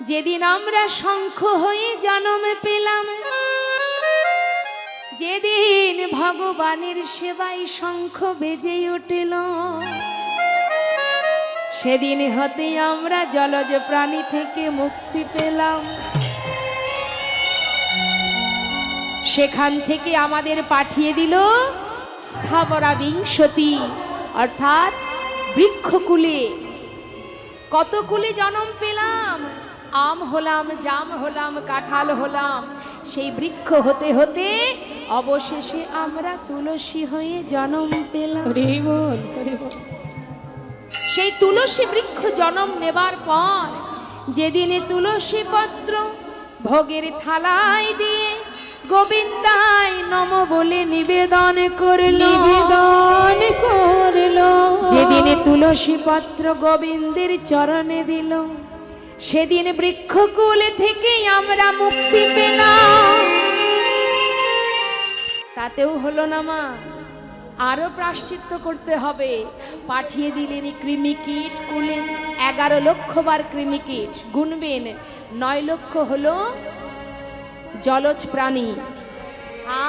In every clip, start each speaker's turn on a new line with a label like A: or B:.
A: যেদিন আমরা শঙ্খ হয়ে জন্ম পেলাম, যেদিন ভগবানের সেবায় শঙ্খ বেজে উঠল, সেদিন হতে আমরা জলজ প্রাণী থেকে মুক্তি পেলাম। সেখান থেকে আমাদের পাঠিয়ে দিল স্থাবরা বিংশতি, অর্থাৎ বৃক্ষকুলে। কত কুলে জন্ম পেলাম? আম হলাম জাম হলাম কাঁঠাল হলাম। সেই বৃক্ষ হতে হতে অবশেষে আমরা তুলসী হয়ে জন্ম পেলাম। সেই তুলসী বৃক্ষ জন্ম নেবার পর যেদিনে তুলসী পত্র ভোগের থালায় দিয়ে গোবিন্দায় নম বলে নিবেদন করল।
B: নিবেদন করল।
A: যেদিনে তুলসী পত্র গোবিন্দের চরণে দিল। সেদিন বৃক্ষকুল থেকে আমরা মুক্তি পেলাম। তাতেও হলো না মা, আরও প্রাশ্চিত্য করতে হবে। পাঠিয়ে দিলেন কৃমিকীট কুলে, এগারো লক্ষ বার কৃমিকীট। গুনবেন, নয় লক্ষ হলো জলজ প্রাণী।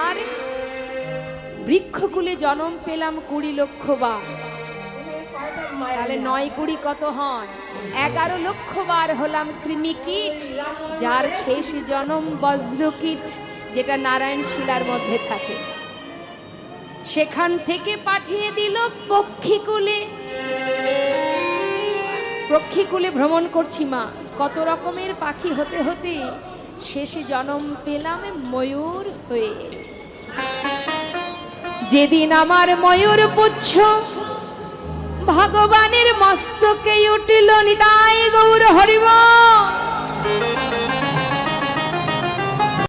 A: আর বৃক্ষকুলে জন্ম পেলাম কুড়ি লক্ষ বার তাহলে নয় কুড়ি কত হন এগারো লক্ষ বার হলাম কৃমিকীট, যার শেষ জনম বজ্রকীট, যেটা নারায়ণ শিলার মধ্যে থাকে। সেখান থেকে পাঠিয়ে দিল পক্ষীকুলে। পক্ষীকুলে ভ্রমণ করছি মা। কত রকমের পাখি হতে হতে শেষে জনম পেলাম ময়ূর হয়ে। যেদিন আমার ময়ূর পুচ্ছ ভগবানের মস্তকে উঠিল নিতাই গৌর হরিব